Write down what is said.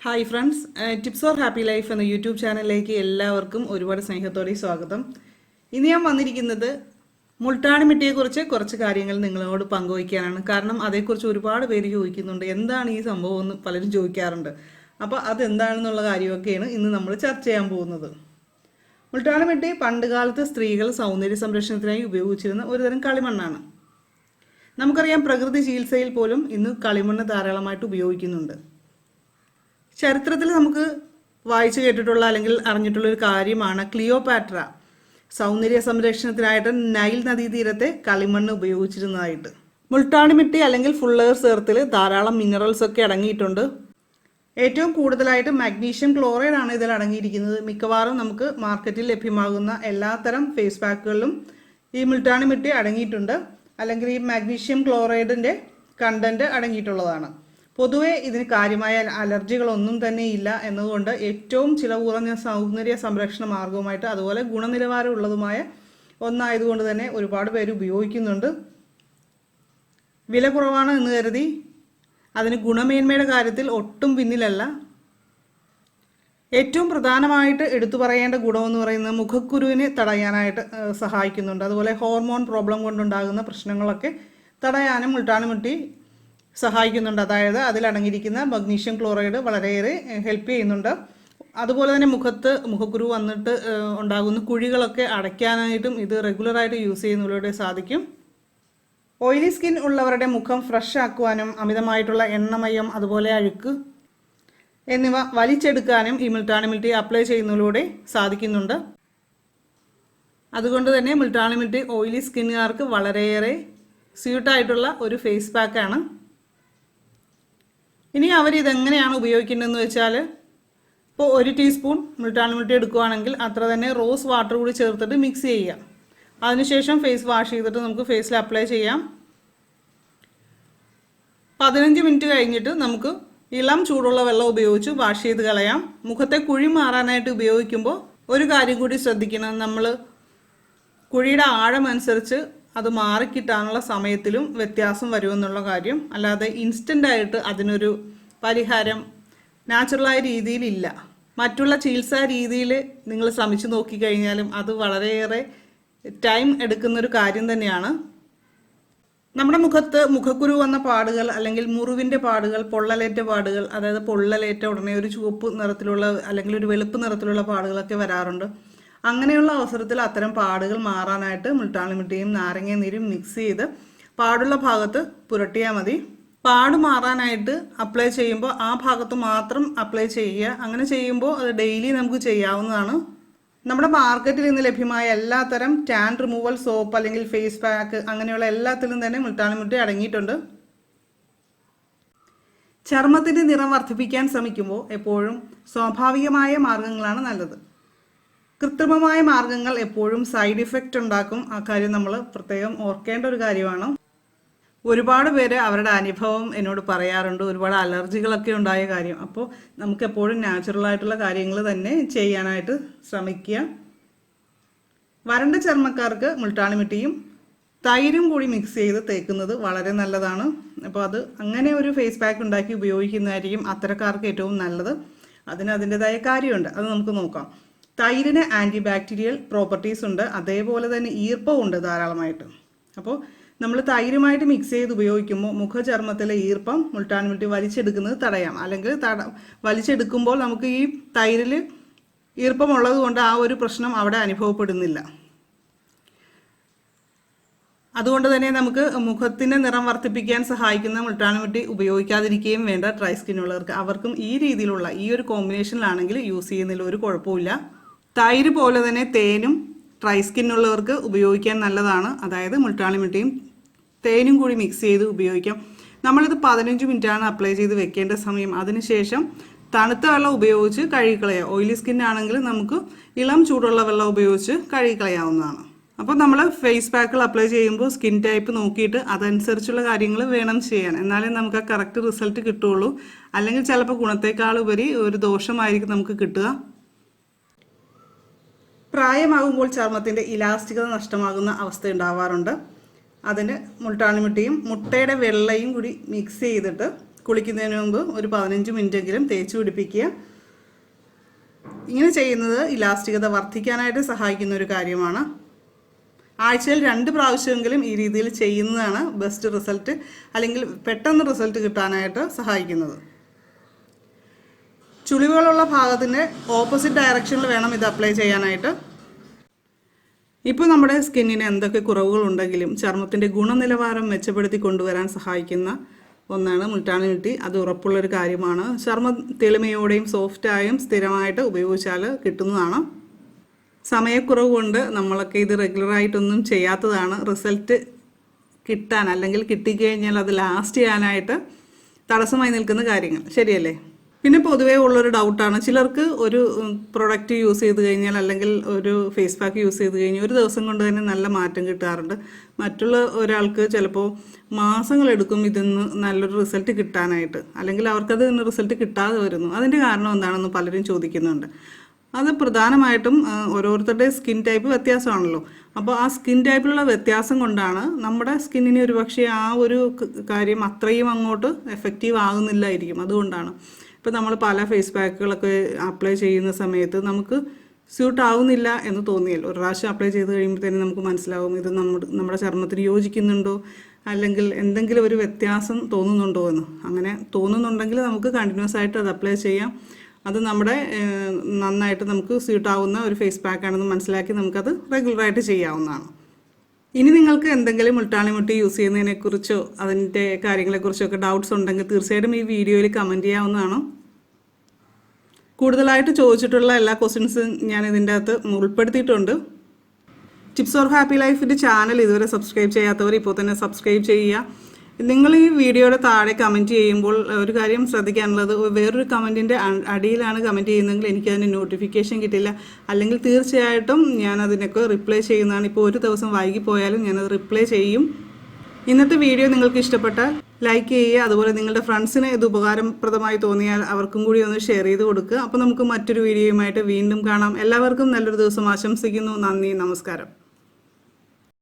Hi friends tips or happy life എന്ന YouTube ചാനലിലേക്ക് എല്ലാവർക്കും ഒരുപാട് സ്നേഹത്തോടെ സ്വാഗതം. ഇന്ന് ഞാൻ വന്നിരിക്കുന്നത് മുൾട്ടാണി മിട്ടിയെക്കുറിച്ച് കുറച്ച് കാര്യങ്ങൾ നിങ്ങളോട് പങ്കുവയ്ക്കാനാണ്. കാരണം അതേക്കുറിച്ച് ഒരുപാട് പേര് ചോദിക്കുന്നുണ്ട്. എന്താണ് ഈ സംഭവം എന്ന് പലരും ചോദിക്കാറുണ്ട്. അപ്പോൾ അതെന്താണെന്നുള്ള കാര്യമൊക്കെയാണ് ഇന്ന് നമ്മൾ ചർച്ച ചെയ്യാൻ പോകുന്നത്. മുൾട്ടാണി മിട്ടി പണ്ട് കാലത്ത് സ്ത്രീകൾ സൗന്ദര്യ സംരക്ഷണത്തിനായി ഉപയോഗിച്ചിരുന്ന ഒരുതരം കളിമണ്ണാണ്. നമുക്കറിയാം പ്രകൃതി ചികിത്സയിൽ പോലും ഇന്ന് കളിമണ്ണ് ധാരാളമായിട്ട് ഉപയോഗിക്കുന്നുണ്ട്. ചരിത്രത്തിൽ നമുക്ക് വായിച്ചു കേട്ടിട്ടുള്ള അല്ലെങ്കിൽ അറിഞ്ഞിട്ടുള്ള ഒരു കാര്യമാണ് ക്ലിയോപാട്ര. സൗന്ദര്യ സംരക്ഷണത്തിനായിട്ട് നൈൽ നദീതീരത്തെ കളിമണ്ണ് ഉപയോഗിച്ചിരുന്നതായിട്ട്. മുൾട്ടാണിമിട്ടി അല്ലെങ്കിൽ ഫുള്ളേഴ്സ് സേർത്തിൽ ധാരാളം മിനറൽസ് ഒക്കെ അടങ്ങിയിട്ടുണ്ട്. ഏറ്റവും കൂടുതലായിട്ട് മാഗ്നീഷ്യം ക്ലോറൈഡ് ആണ് ഇതിൽ അടങ്ങിയിരിക്കുന്നത്. മിക്കവാറും നമുക്ക് മാർക്കറ്റിൽ ലഭ്യമാകുന്ന എല്ലാത്തരം ഫേസ് പാക്കുകളിലും ഈ മുൾട്ടാണിമിട്ടി അടങ്ങിയിട്ടുണ്ട്. അല്ലെങ്കിൽ ഈ മാഗ്നീഷ്യം ക്ലോറൈഡിന്റെ കണ്ടന്റ് അടങ്ങിയിട്ടുള്ളതാണ്. പൊതുവേ ഇതിന് കാര്യമായ അലർജികളൊന്നും തന്നെ ഇല്ല എന്നതുകൊണ്ട് ഏറ്റവും ചിലവ് കുറഞ്ഞ സൗന്ദര്യ സംരക്ഷണ മാർഗവുമായിട്ട് അതുപോലെ ഗുണനിലവാരമുള്ളതുമായ ഒന്നായതുകൊണ്ട് തന്നെ ഒരുപാട് പേര് ഉപയോഗിക്കുന്നുണ്ട്. വില കുറവാണ് എന്ന് കരുതി അതിന് ഗുണമേന്മയുടെ കാര്യത്തിൽ ഒട്ടും പിന്നിലല്ല. ഏറ്റവും പ്രധാനമായിട്ട് എടുത്തു പറയേണ്ട ഗുണമെന്ന് പറയുന്നത് മുഖക്കുരുവിനെ തടയാനായിട്ട് സഹായിക്കുന്നുണ്ട്. അതുപോലെ ഹോർമോൺ പ്രോബ്ലം കൊണ്ടുണ്ടാകുന്ന പ്രശ്നങ്ങളൊക്കെ തടയാനും മുൾട്ടാനുമുട്ടി സഹായിക്കുന്നുണ്ട്. അതായത് അതിലടങ്ങിയിരിക്കുന്ന മഗ്നീഷ്യം ക്ലോറൈഡ് വളരെയേറെ ഹെൽപ്പ് ചെയ്യുന്നുണ്ട്. അതുപോലെ തന്നെ മുഖത്ത് മുഖക്കുരു വന്നിട്ട് ഉണ്ടാകുന്ന കുഴികളൊക്കെ അടയ്ക്കാനായിട്ടും ഇത് റെഗുലറായിട്ട് യൂസ് ചെയ്യുന്നതിലൂടെ സാധിക്കും. ഓയിലി സ്കിൻ ഉള്ളവരുടെ മുഖം ഫ്രഷ് ആക്കുവാനും അമിതമായിട്ടുള്ള എണ്ണമയം അതുപോലെ അഴുക്ക് എന്നിവ വലിച്ചെടുക്കാനും ഈ മിൽട്ടാണിമിൽറ്റി അപ്ലൈ ചെയ്യുന്നതിലൂടെ സാധിക്കുന്നുണ്ട്. അതുകൊണ്ട് തന്നെ മിൽട്ടാണിമിൽറ്റി ഓയിലി സ്കിന്നുകാർക്ക് വളരെയേറെ സ്യൂട്ടായിട്ടുള്ള ഒരു ഫേസ് പാക്കാണ്. ഇനി അവർ ഇതെങ്ങനെയാണ് ഉപയോഗിക്കേണ്ടതെന്ന് വെച്ചാൽ ഇപ്പോൾ ഒരു ടീസ്പൂൺ മുൾട്ടാണി മിൽറ്റി എടുക്കുകയാണെങ്കിൽ അത്ര തന്നെ റോസ് വാട്ടർ കൂടി ചേർത്തിട്ട് മിക്സ് ചെയ്യുക. അതിനുശേഷം ഫേസ് വാഷ് ചെയ്തിട്ട് നമുക്ക് ഫേസിൽ അപ്ലൈ ചെയ്യാം. പതിനഞ്ച് മിനിറ്റ് കഴിഞ്ഞിട്ട് നമുക്ക് ഇളം ചൂടുള്ള വെള്ളം ഉപയോഗിച്ച് വാഷ് ചെയ്ത് കളയാം. മുഖത്തെ കുഴി മാറാനായിട്ട് ഉപയോഗിക്കുമ്പോൾ ഒരു കാര്യം കൂടി ശ്രദ്ധിക്കണം. നമ്മൾ കുഴിയുടെ ആഴം അനുസരിച്ച് അത് മാറിക്കിട്ടാനുള്ള സമയത്തിലും വ്യത്യാസം വരുമെന്നുള്ള കാര്യം. അല്ലാതെ ഇൻസ്റ്റന്റായിട്ട് അതിനൊരു പരിഹാരം നാച്ചുറലായ രീതിയിലില്ല. മറ്റുള്ള ചികിത്സാ രീതിയിൽ നിങ്ങൾ ശ്രമിച്ചു നോക്കിക്കഴിഞ്ഞാലും അത് വളരെയേറെ ടൈം എടുക്കുന്നൊരു കാര്യം തന്നെയാണ്. നമ്മുടെ മുഖത്ത് മുഖക്കുരു വന്ന പാടുകൾ അല്ലെങ്കിൽ മുറിവിന്റെ പാടുകൾ പൊള്ളലേറ്റ പാടുകൾ അതായത് പൊള്ളലേറ്റ ഉടനെ ഒരു ചുവപ്പ് നിറത്തിലുള്ള അല്ലെങ്കിൽ ഒരു വെളുപ്പ് നിറത്തിലുള്ള പാടുകളൊക്കെ വരാറുണ്ട്. അങ്ങനെയുള്ള അവസരത്തിൽ അത്തരം പാടുകൾ മാറാനായിട്ട് മുൾട്ടാളിമിട്ടിയും നാരങ്ങ നീരും മിക്സ് ചെയ്ത് പാടുള്ള ഭാഗത്ത് പുരട്ടിയാൽ മതി. പാട് മാറാനായിട്ട് അപ്ലൈ ചെയ്യുമ്പോൾ ആ ഭാഗത്ത് മാത്രം അപ്ലൈ ചെയ്യുക. അങ്ങനെ ചെയ്യുമ്പോൾ അത് ഡെയിലി നമുക്ക് ചെയ്യാവുന്നതാണ്. നമ്മുടെ മാർക്കറ്റിൽ ഇന്ന് ലഭ്യമായ എല്ലാത്തരം ടാൻ റിമൂവൽ സോപ്പ് അല്ലെങ്കിൽ ഫേസ് പാക്ക് അങ്ങനെയുള്ള എല്ലാത്തിലും തന്നെ മുൾട്ടാണിമുട്ടി അടങ്ങിയിട്ടുണ്ട്. ചർമ്മത്തിന്റെ നിറം വർദ്ധിപ്പിക്കാൻ ശ്രമിക്കുമ്പോൾ എപ്പോഴും സ്വാഭാവികമായ മാർഗങ്ങളാണ് നല്ലത്. കൃത്രിമമായ മാർഗങ്ങൾ എപ്പോഴും സൈഡ് ഇഫക്റ്റ് ഉണ്ടാക്കും. ആ കാര്യം നമ്മൾ പ്രത്യേകം ഓർക്കേണ്ട ഒരു കാര്യമാണ്. ഒരുപാട് പേര് അവരുടെ അനുഭവം എന്നോട് പറയാറുണ്ട്. ഒരുപാട് അലർജികളൊക്കെ ഉണ്ടായ കാര്യം. അപ്പോൾ നമുക്ക് എപ്പോഴും നാച്ചുറൽ ആയിട്ടുള്ള കാര്യങ്ങൾ തന്നെ ചെയ്യാനായിട്ട് ശ്രമിക്കുക. വരണ്ട ചർമ്മക്കാർക്ക് മുൾട്ടാണിമിട്ടിയും തൈരും കൂടി മിക്സ് ചെയ്ത് തേക്കുന്നത് വളരെ നല്ലതാണ്. അപ്പോൾ അത് അങ്ങനെ ഒരു ഫേസ് പാക്ക് ഉണ്ടാക്കി ഉപയോഗിക്കുന്നതായിരിക്കും അത്തരക്കാർക്ക് ഏറ്റവും നല്ലത്. അതിന് അതിന്റെതായ കാര്യമുണ്ട്. അത് നമുക്ക് നോക്കാം. തൈരിന് ആന്റി ബാക്ടീരിയൽ പ്രോപ്പർട്ടീസ് ഉണ്ട്. അതേപോലെ തന്നെ ഈർപ്പവും ഉണ്ട് ധാരാളമായിട്ട്. അപ്പോൾ നമ്മൾ തൈരുമായിട്ട് മിക്സ് ചെയ്ത് ഉപയോഗിക്കുമ്പോൾ മുഖചർമ്മത്തിലെ ഈർപ്പം മുൾട്ടാൻമുട്ടി വലിച്ചെടുക്കുന്നത് തടയാം. അല്ലെങ്കിൽ തട വലിച്ചെടുക്കുമ്പോൾ നമുക്ക് ഈ തൈരിൽ ഈർപ്പമുള്ളത് കൊണ്ട് ആ ഒരു പ്രശ്നം അവിടെ അനുഭവപ്പെടുന്നില്ല. അതുകൊണ്ട് തന്നെ നമുക്ക് മുഖത്തിന്റെ നിറം വർദ്ധിപ്പിക്കാൻ സഹായിക്കുന്ന മുൾട്ടാനുമുട്ടി ഉപയോഗിക്കാതിരിക്കുകയും വേണ്ട. ഡ്രൈ സ്കിന്നുള്ളവർക്ക് അവർക്കും ഈ രീതിയിലുള്ള ഈ ഒരു കോമ്പിനേഷനിലാണെങ്കിൽ യൂസ് ചെയ്യുന്നതിൽ ഒരു കുഴപ്പമില്ല തൈര് പോലെ തന്നെ തേനും ഡ്രൈ ഉള്ളവർക്ക് ഉപയോഗിക്കാൻ നല്ലതാണ്. അതായത് മുൾട്ടാണിമിട്ടിയും തേനും കൂടി മിക്സ് ചെയ്ത് ഉപയോഗിക്കാം. നമ്മളിത് പതിനഞ്ച് മിനിറ്റാണ് അപ്ലൈ ചെയ്ത് വെക്കേണ്ട സമയം. അതിനുശേഷം തണുത്ത വെള്ളം ഉപയോഗിച്ച് കഴുകിക്കളയാം ഓയിലി സ്കിൻ ആണെങ്കിൽ നമുക്ക് ഇളം ചൂടുള്ള വെള്ളം ഉപയോഗിച്ച് കഴുകിക്കളയാവുന്നതാണ്. അപ്പോൾ നമ്മൾ ഫേസ് പാക്കുകൾ അപ്ലൈ ചെയ്യുമ്പോൾ സ്കിൻ ടൈപ്പ് നോക്കിയിട്ട് അതനുസരിച്ചുള്ള കാര്യങ്ങൾ വേണം ചെയ്യാൻ. എന്നാലേ നമുക്ക് ആ കറക്റ്റ് റിസൾട്ട് കിട്ടുള്ളൂ. അല്ലെങ്കിൽ ചിലപ്പോൾ ഗുണത്തേക്കാൾ ഉപരി ഒരു ദോഷമായിരിക്കും നമുക്ക് കിട്ടുക. പ്രായമാകുമ്പോൾ ചർമ്മത്തിന്റെ ഇലാസ്റ്റികത നഷ്ടമാകുന്ന അവസ്ഥ ഉണ്ടാവാറുണ്ട്. അതിന് മുട്ടാണിമുട്ടിയും മുട്ടയുടെ വെള്ളയും കൂടി മിക്സ് ചെയ്തിട്ട് കുളിക്കുന്നതിന് മുമ്പ് ഒരു പതിനഞ്ച് മിനിറ്റെങ്കിലും തേച്ച് പിടിപ്പിക്കുക. ഇങ്ങനെ ചെയ്യുന്നത് ഇലാസ്റ്റികത വർദ്ധിക്കാനായിട്ട് സഹായിക്കുന്ന ഒരു കാര്യമാണ്. ആഴ്ചയിൽ രണ്ട് പ്രാവശ്യമെങ്കിലും ഈ രീതിയിൽ ചെയ്യുന്നതാണ് ബെസ്റ്റ് റിസൾട്ട് അല്ലെങ്കിൽ പെട്ടെന്ന് റിസൾട്ട് കിട്ടാനായിട്ട് സഹായിക്കുന്നത്. ചുളിവുകളുള്ള ഭാഗത്തിന്റെ ഓപ്പോസിറ്റ് ഡയറക്ഷനിൽ വേണം ഇത് അപ്ലൈ ചെയ്യാനായിട്ട്. ഇപ്പോൾ നമ്മുടെ സ്കിന്നിന് എന്തൊക്കെ കുറവുകളുണ്ടെങ്കിലും ചർമ്മത്തിന്റെ ഗുണനിലവാരം മെച്ചപ്പെടുത്തി കൊണ്ടുവരാൻ സഹായിക്കുന്ന ഒന്നാണ് മുൾട്ടാണി മിട്ടി അത് ഉറപ്പുള്ളൊരു കാര്യമാണ്. ചർമ്മം തെളിമയോടെയും സോഫ്റ്റായും സ്ഥിരമായിട്ട് ഉപയോഗിച്ചാൽ കിട്ടുന്നതാണ്. സമയക്കുറവ് കൊണ്ട് നമ്മളൊക്കെ ഇത് റെഗുലറായിട്ടൊന്നും ചെയ്യാത്തതാണ്. റിസൾട്ട് കിട്ടാൻ അല്ലെങ്കിൽ കിട്ടിക്കഴിഞ്ഞാൽ അത് ലാസ്റ്റ് ചെയ്യാനായിട്ട് തടസ്സമായി നിൽക്കുന്ന കാര്യങ്ങൾ. ശരിയല്ലേ? പിന്നെ പൊതുവേ ഉള്ളൊരു ഡൗട്ടാണ് ചിലർക്ക് ഒരു പ്രൊഡക്റ്റ് യൂസ് ചെയ്ത് കഴിഞ്ഞാൽ അല്ലെങ്കിൽ ഒരു ഫേസ് പാക്ക് യൂസ് ചെയ്ത് കഴിഞ്ഞാൽ ഒരു ദിവസം കൊണ്ട് തന്നെ നല്ല മാറ്റം കിട്ടാറുണ്ട്. മറ്റുള്ള ഒരാൾക്ക് ചിലപ്പോൾ മാസങ്ങളെടുക്കും ഇതിന്ന് നല്ലൊരു റിസൾട്ട് കിട്ടാനായിട്ട്. അല്ലെങ്കിൽ അവർക്കത് റിസൾട്ട് കിട്ടാതെ വരുന്നു. അതിന്റെ കാരണം എന്താണെന്ന് പലരും ചോദിക്കുന്നുണ്ട്. അത് പ്രധാനമായിട്ടും ഓരോരുത്തരുടെ സ്കിൻ ടൈപ്പ് വ്യത്യാസമാണല്ലോ. അപ്പോൾ ആ സ്കിൻ ടൈപ്പിലുള്ള വ്യത്യാസം കൊണ്ടാണ് നമ്മുടെ സ്കിന്നിന് ഒരു പക്ഷേ ആ ഒരു കാര്യം അത്രയും അങ്ങോട്ട് എഫക്റ്റീവ് ആകുന്നില്ലായിരിക്കും. അതുകൊണ്ടാണ്. ഇപ്പോൾ നമ്മൾ പല ഫേസ് പാക്കുകളൊക്കെ അപ്ലൈ ചെയ്യുന്ന സമയത്ത് നമുക്ക് സ്യൂട്ട് ആവുന്നില്ല എന്ന് തോന്നിയാൽ ഒരു പ്രാവശ്യം അപ്ലൈ ചെയ്ത് തന്നെ നമുക്ക് മനസ്സിലാവും ഇത് നമ്മുടെ നമ്മുടെ ചർമ്മത്തിന് യോജിക്കുന്നുണ്ടോ? അല്ലെങ്കിൽ എന്തെങ്കിലും ഒരു വ്യത്യാസം തോന്നുന്നുണ്ടോ എന്ന്. അങ്ങനെ തോന്നുന്നുണ്ടെങ്കിൽ നമുക്ക് കണ്ടിന്യൂസ് ആയിട്ട് അത് അപ്ലൈ ചെയ്യാം. അത് നമ്മുടെ നന്നായിട്ട് നമുക്ക് സ്യൂട്ടാവുന്ന ഒരു ഫേസ് പാക്കാണെന്ന് മനസ്സിലാക്കി നമുക്കത് റെഗുലറായിട്ട് ചെയ്യാവുന്നതാണ്. ഇനി നിങ്ങൾക്ക് എന്തെങ്കിലും മുൾട്ടാണി മുട്ടി യൂസ് ചെയ്യുന്നതിനെക്കുറിച്ചോ അതിന്റെ കാര്യങ്ങളെക്കുറിച്ചോ ഒക്കെ ഡൗട്ട്സ് ഉണ്ടെങ്കിൽ തീർച്ചയായിട്ടും ഈ വീഡിയോയിൽ കമന്റ് ചെയ്യാവുന്നതാണ്. കൂടുതലായിട്ട് ചോദിച്ചിട്ടുള്ള എല്ലാ ക്വസ്റ്റ്യൻസും ഞാൻ ഇതിന്റെ അകത്ത് ഉൾപ്പെടുത്തിയിട്ടുണ്ട്. ടിപ്സ് ഓർ ഹാപ്പി ലൈഫിന്റെ ചാനൽ ഇതുവരെ സബ്സ്ക്രൈബ് ചെയ്യാത്തവർ ഇപ്പോൾ തന്നെ സബ്സ്ക്രൈബ് ചെയ്യുക. നിങ്ങൾ ഈ വീഡിയോയുടെ താഴെ കമന്റ് ചെയ്യുമ്പോൾ ഒരു കാര്യം ശ്രദ്ധിക്കാനുള്ളത് വേറൊരു കമന്റിന്റെ അടിയിലാണ് കമന്റ് ചെയ്യുന്നതെങ്കിൽ എനിക്ക് അതിന് നോട്ടിഫിക്കേഷൻ കിട്ടില്ല. അല്ലെങ്കിൽ തീർച്ചയായിട്ടും ഞാൻ അതിനൊക്കെ റിപ്ലൈ ചെയ്യുന്നതാണ്. ഇപ്പോൾ ഒരു ദിവസം വൈകിപ്പോയാലും ഞാനത് റിപ്ലൈ ചെയ്യും. ഇന്നത്തെ വീഡിയോ നിങ്ങൾക്ക് ഇഷ്ടപ്പെട്ടാൽ ലൈക്ക് ചെയ്യുക. അതുപോലെ നിങ്ങളുടെ ഫ്രണ്ട്സിന് ഇത് ഉപകാരപ്രദമായി തോന്നിയാൽ അവർക്കും കൂടി ഒന്ന് ഷെയർ ചെയ്ത് കൊടുക്കുക. അപ്പോൾ നമുക്ക് മറ്റൊരു വീഡിയോയുമായിട്ട് വീണ്ടും കാണാം. എല്ലാവർക്കും നല്ലൊരു ദിവസം ആശംസിക്കുന്നു. നന്ദി നമസ്കാരം.